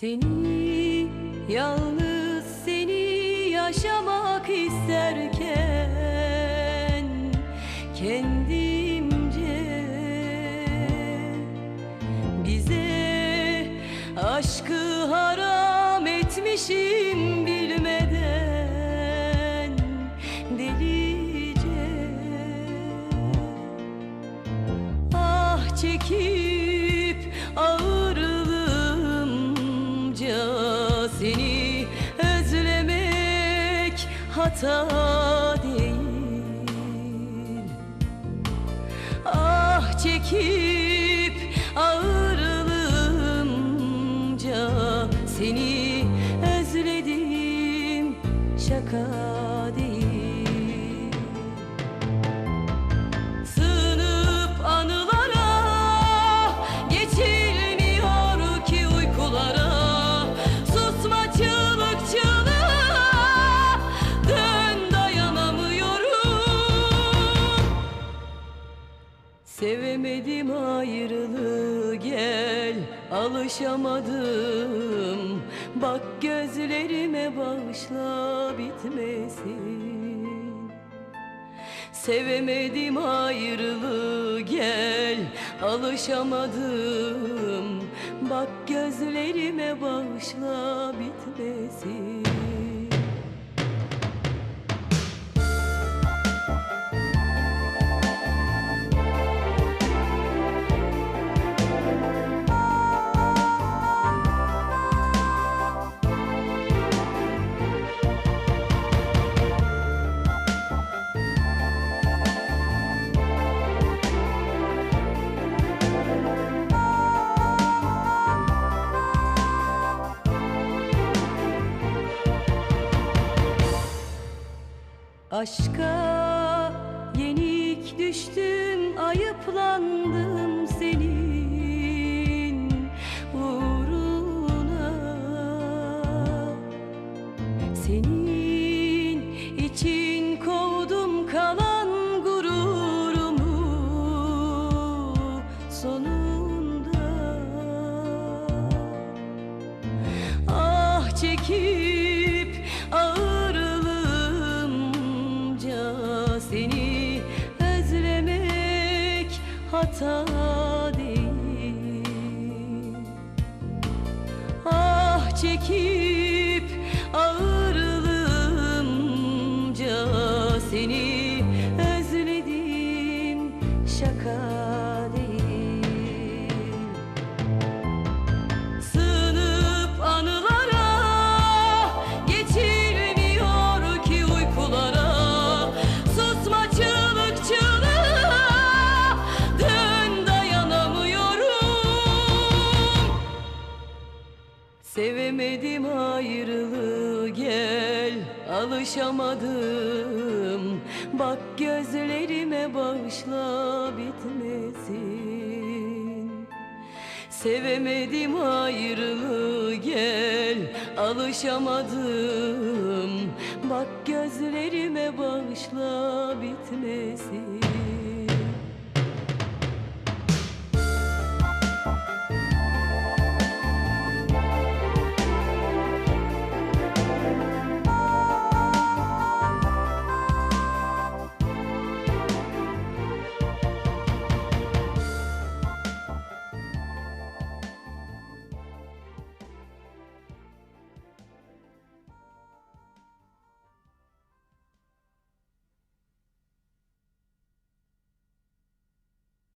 Seni yalnız seni yaşamak isterken kendimce bize aşkı haram etmişim bilmeden delice. Ah çekip hata değil. Ah çekip ağırlığımca seni Sevemedim ayrılığı gel Alışamadım. Bak gözlerime bağışla bitmesin. Sevemedim ayrılığı gel Alışamadım. Bak gözlerime bağışla bitmesin Aşka yenik düştüm, ayıplandım senin uğruna. Senin için kovdum kalan gururumu sonunda. Ah çekip hata değil. Ah çekip Sevemedim ayrılığı gel. Alışamadım. Bak gözlerime bağışla bitmesin. Sevemedim ayrılığı gel. Alışamadım. Bak gözlerime bağışla bitmesin